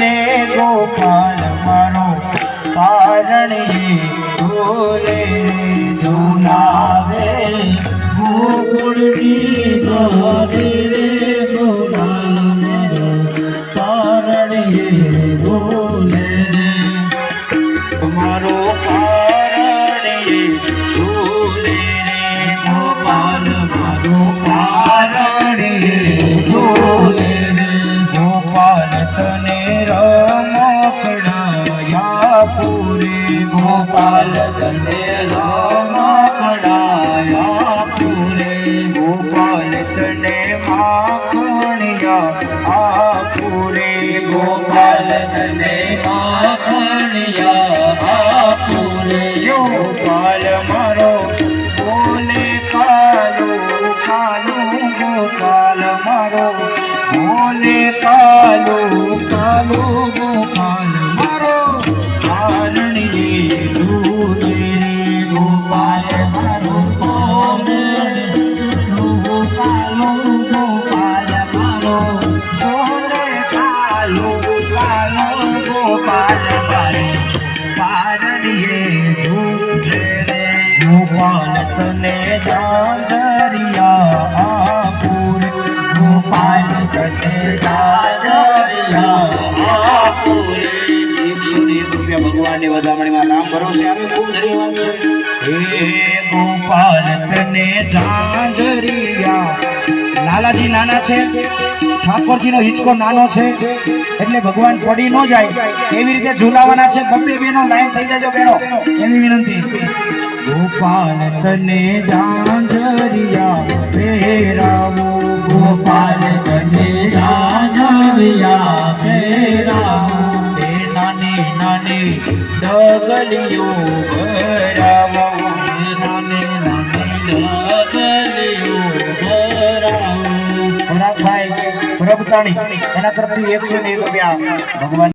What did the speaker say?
રે ગોપાલ મારો પારણીએ ઢોલે ઝુલાવે ગોકુળની ગોરે રે ગોપાલ મારો પારણીએ ઢોલે રે. મારો પારણીએ ઢોલે રે, ગોપાલ મારો ગોપાલ તને ગોપાલ તને રમકડાયા પૂરે ગોપાલ તને માખણિયા આ પૂરે ગોપાલ તને માખણિયા આ પૂરે ગોપાલ મારો બોલે કાલો કાલો ગોપાલ મારો બોલે કાલો ગોપાલ તને જાજરિયા આપુર ગોપાલ તને જાજરિયા આપુર એકસો એક રૂપિયા ભગવાનની વધામણીમાં નામ ભરોસે આવે ખૂબ ધન્યવાદ છે. હે ગોપાલ તને જાજરિયા લાલાજી નાના છે ઠાકોરજીનો હિંચકો નાનો છે એટલે ભગવાન પડી ન જાય એવી રીતે ઝુલાવાના છે બબ્બે બેનો લાઈન થઈ જજો બેનો એવી વિનંતી. ગોપાલ તને જાંજરિયા ફેરાવો ગોપાલ તને જાંજરિયા ફેરાવો એ નાની નાની ડગલિયો ભરાવો. નાની નાની ડગલીઓ ભરાવો. પ્રભતાણી એકસો ને એક રૂપિયા ભગવાન